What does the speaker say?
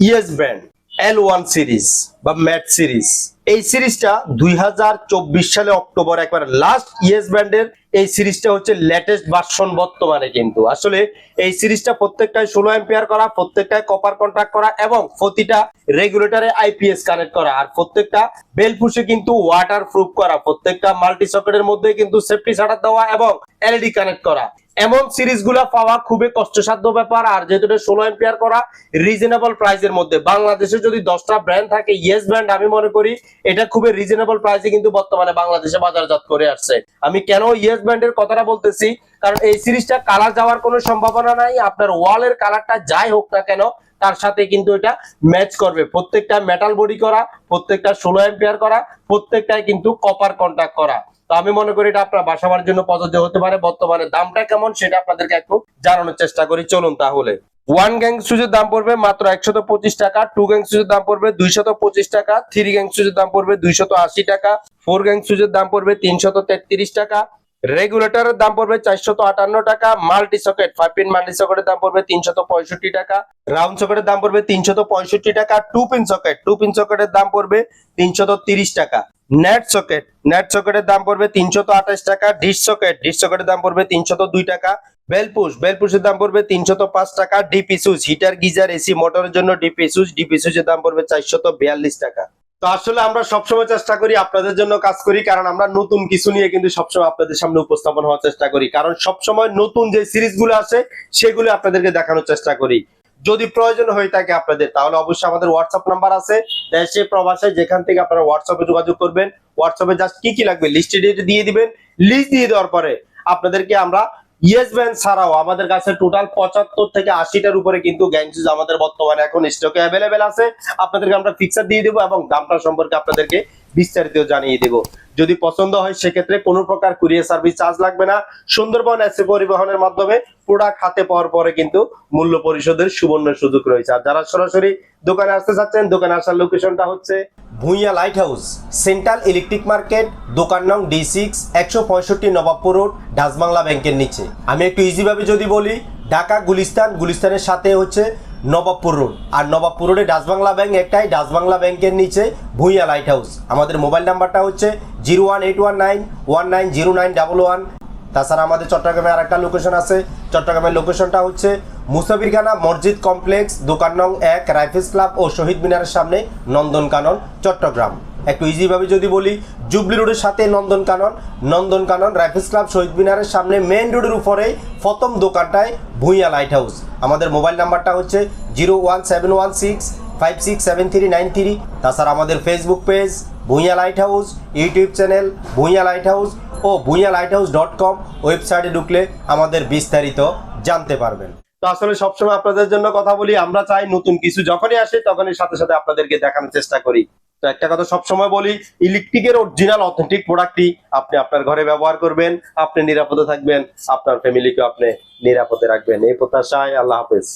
Yes brand L one series বা matte series এই সিরিজটা দুই হাজার চব্বিশ সালে অক্টোবর একবার লাস্ট ইয়েস ব্র্যান্ডের এই সিরিজটা হচ্ছে লেটেস্ট ভার্সন বর্তমানে কিন্তু। আসলে এই সিরিজটা প্রত্যেকটাই ষোলো এম্পিয়ার করা প্রত্যেকটাই কপার কন্ট্রাক্ট করা এবং প্রতিটা রেগুলেটরে আইপিএস কানেক্ট করা। আর প্রত্যেকটা বেলপুষে কিন্তু ওয়াটার প্রুফ করা। প্রত্যেকটা মাল্টি সকেটের মধ্যে কিন্তু সেফটি শাটার দেওয়া এবং এলইডি কানেক্ট করা। এমন সিরিজগুলো পাওয়া খুবই কষ্টসাধ্য ব্যাপার, আর যেহেতু ষোলো এম্পিয়ার করা রিজনেবল প্রাইসের মধ্যে। বাংলাদেশে যদি দশটা ব্র্যান্ড থাকে ইয়েস ব্র্যান্ড আমি মনে করি, এটা খুবই রিজনেবল প্রাইসে কিন্তু বর্তমানে বাংলাদেশে বাজারজাত করে আসছে। আমি কেন ইয়েস ব্র্যান্ডের কথাটা বলতেছি? কারণ এই সিরিজটা কালার যাওয়ার কোনো সম্ভাবনা নাই, আপনার ওয়ালের কালারটা যাই হোক না কেন, তার সাথে কিন্তু এটা ম্যাচ করবে। প্রত্যেকটা মেটাল বডি করা, প্রত্যেকটা ষোলো এম্পিয়ার করা প্রত্যেকটাই কিন্তু কপার কন্ট্যাক্ট করা। তো আমি মনে করি এটা আপনার বাসাবার জন্য প্রযোজ্য হতে পারে, বর্তমানে দামটা কেমন সেটা আপনাদেরকে একটু জানানোর চেষ্টা করি। চলুন তাহলে। ওয়ান গ্যাং সুজের দাম পড়বে মাত্র একশত পঁচিশ টাকা টু গ্যাং সুজের দাম পড়বে দুইশত পঁচিশ টাকা থ্রি গ্যাং সুজের দাম পড়বে দুইশত আশি টাকা ফোর গ্যাং সুজের দাম পড়বে তিনশত তেত্রিশ টাকা রেগুলেটরের দাম পড়বে চারশত আটান্ন টাকা multi socket five pin multi সকেটের দাম পড়বে তিনশত পঁয়ষট্টি টাকা রাউন্ড সকেটের দাম পড়বে তিনশত পঁয়ষট্টি টাকা two pin socket two pin সকেটের দাম পড়বে তিনশত তিরিশ টাকা। Net socket. নেট সকেটের দাম পড়বে তিনশত আঠাশ টাকা ডিস সকেট। ডিস সকেটের দাম পড়বে তিনশত দুই টাকা। বেলপুশ বেলপুশের দাম পড়বে তিনশত পাঁচ টাকা, DP switch heater, geyser, AC, মোটরের জন্য ডিপি সুইচ ডিপি সুইচের দাম পড়বে চারশত বিয়াল্লিশ টাকা। তো আসলে আমরা সবসময় চেষ্টা করি আপনাদের জন্য কাজ করি, কারণ আমরা নতুন কিছু নিয়ে কিন্তু সবসময় আপনাদের সামনে উপস্থাপন হওয়ার চেষ্টা করি। কারণ সবসময় নতুন যে সিরিজগুলো আছে সেগুলো আপনাদেরকে দেখানোর চেষ্টা করি। যদি প্রয়োজন হয়ে থাকে আপনাদের, তাহলে অবশ্যই আমাদের হোয়াটসঅ্যাপ নাম্বার আছে। দেশে প্রবাসে যেখান থেকে আপনারা হোয়াটসঅ্যাপে যোগাযোগ করবেন হোয়াটসঅ্যাপে জাস্ট কি কি লাগবে? লিস্টে দিয়ে দিবেন। লিস্ট দিয়ে দেওয়ার পরে আপনাদেরকে আমরা ইয়েস ব্যান্ড ছাড়াও আমাদের কাছে টোটাল পঁচাত্তর থেকে আশিটার উপরে কিন্তু গ্যাংসুজ আমাদের বর্তমানে এখন স্টকে অ্যাভেলেবেল আছে। আপনাদেরকে আমরা ফিক্সার দিয়ে দেবো এবং দামটা সম্পর্কে আপনাদেরকে বিস্তারিত জানিয়ে দেব। যদি পছন্দ হয়, সেক্ষেত্রে কোনো প্রকার কুরিয়ার সার্ভিস চার্জ লাগবে না। সুন্দরবন এসে পরিবহনের মাধ্যমে প্রোডাক্ট হাতে পাওয়ার পরে কিন্তু মূল্য পরিশোধের সুবর্ণ সুযোগ রয়েছে। আর যারা সরাসরি দোকানে আসতে চাচ্ছেন, দোকানে আসার লোকেশনটা হচ্ছে Bhuiya light house central electric market দোকান নং ডি সিক্স একশো পঁয়ষট্টি নবাবপুর রোড ডাচবাংলা ব্যাংকের নিচে। আমি একটু ইজিভাবে যদি বলি, ঢাকা, গুলিস্তান, গুলিস্তানের সাথে হচ্ছে নবাবপুর রোড আর নবাবপুর রোডে ডাসবাংলা ব্যাংক একটাই ডাসবাংলা ব্যাংকের নিচে ভুইয়া লাইট হাউস আমাদের মোবাইল নাম্বারটা হচ্ছে zero one eight one nine one nine zero nine double one. তাছাড়া আমাদের চট্টগ্রামে আর একটা লোকেশন আছে চট্টগ্রামের লোকেশনটা হচ্ছে মুসাফিরখানা মসজিদ কমপ্লেক্স, দোকান নং এক, রাইফেলস ক্লাব ও শহীদ মিনারের সামনে নন্দনকানন, চট্টগ্রাম। একটু ইজিভাবে যদি বলি, জুবলি রোডের সাথে নন্দনকানন নন্দনকানন, রাইফেলস ক্লাব, শহীদ মিনারের সামনে মেন রোডের উপরে প্রথম দোকানটায় ভুইয়া লাইট হাউস আমাদের মোবাইল নাম্বারটা হচ্ছে zero one seven one six five six seven three nine three তাছাড়া আমাদের Facebook page Bhuiya light house YouTube channel Bhuiya light house ও Bhuiya light house dot com ওয়েবসাইটে ঢুকলে আমাদের বিস্তারিত জানতে পারবেন। তো আসলে সবসময় আপনাদের জন্য কথা বলি, আমরা চাই নতুন কিছু যখনই আসে তখনই সাথে সাথে আপনাদেরকে দেখানোর চেষ্টা করি। তো একটা কথা সবসময় বলি, ইলেকট্রিকের অরিজিনাল অথেন্টিক প্রোডাক্টটি আপনি আপনার ঘরে ব্যবহার করবেন, আপনি নিরাপদে থাকবেন, আপনার ফ্যামিলিকে আপনি নিরাপদে রাখবেন। এই প্রত্যাশায় আল্লাহ হাফেজ।